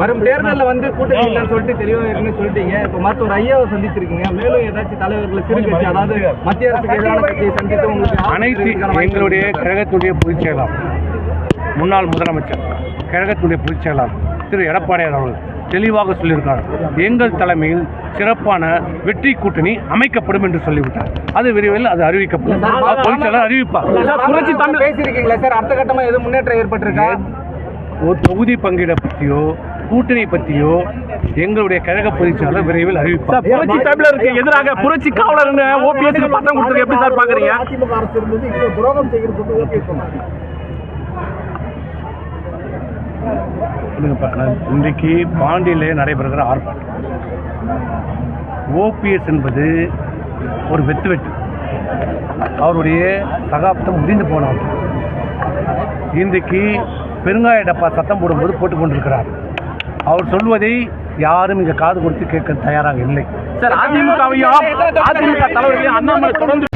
வரும் தேர்தலில் வந்து கூட்டணி இல்லைன்னு சொல்லிட்டு தெளிவா இருக்குன்னு சொல்லிட்டீங்க. இப்போ மருத்துவர் ஐயாவை சந்திச்சிருக்கீங்க. மேலும் ஏதாச்சும் தலைவர்களை சிறு கட்சி அதாவது மத்திய அரசுக்கு எதிரான கட்சியை சந்தித்து உங்களுக்கு அனைத்து எங்களுடைய? கழகத்துடைய பொதுச் செயலாளர் முன்னாள் முதலமைச்சர் கழகத்துடைய பொதுச் செயலாளர் திரு எடப்பாடியார் அவர்கள் தெளிவாக சொல்லியிருக்கார். எங்கள் தலைமையில் சிறப்பான வெற்றி கூட்டணி அமைக்கப்படும் என்று சொல்லிவிட்டார். அது விரைவில் அது அறிவிக்கப்படும். அது பொதுச் செயலாளர் அறிவிப்பார். புரட்சி தமிழ் பேசியிருக்கீங்களா சார் அடுத்த கட்டமா எதுவும் முன்னேற்றம் ஏற்பட்டிருக்கா? ஒரு தொகுதி பங்கீட பற்றியோ கூட்டணி பற்றியோ எங்களுடைய கழக பொதுச் செயலாளர் விரைவில் அறிவிப்பார். புரட்சி தமிழருக்கு எதிராக புரட்சி காவலர்னு ஓபிஎஸ் பட்டம் எப்படி சார் பாக்குறீங்க? அதிமுக அரசு இருந்தது இப்போ துரோகம் செய்கிறது ஓபிஎஸ் இன்றைக்கு பாண்டியிலே நடைபெறுகிற ஆர்ப்பாட்டம். ஓபிஎஸ் என்பது ஒரு வெத்து வெட்டு அவருடைய சகாப்தம் முடிந்து போனவர் இன்றைக்கு பெருங்காய டப்பா சத்தம் போடும்போது போட்டுக் கொண்டிருக்கிறார் அவர் சொல்வதை யாரும் இங்கே காது கொடுத்து கேட்க தயாராக இல்லை. சார் அதிமுகவையும் அதிமுக தலைவர்களையும் அண்ணாமலை தொடர்ந்து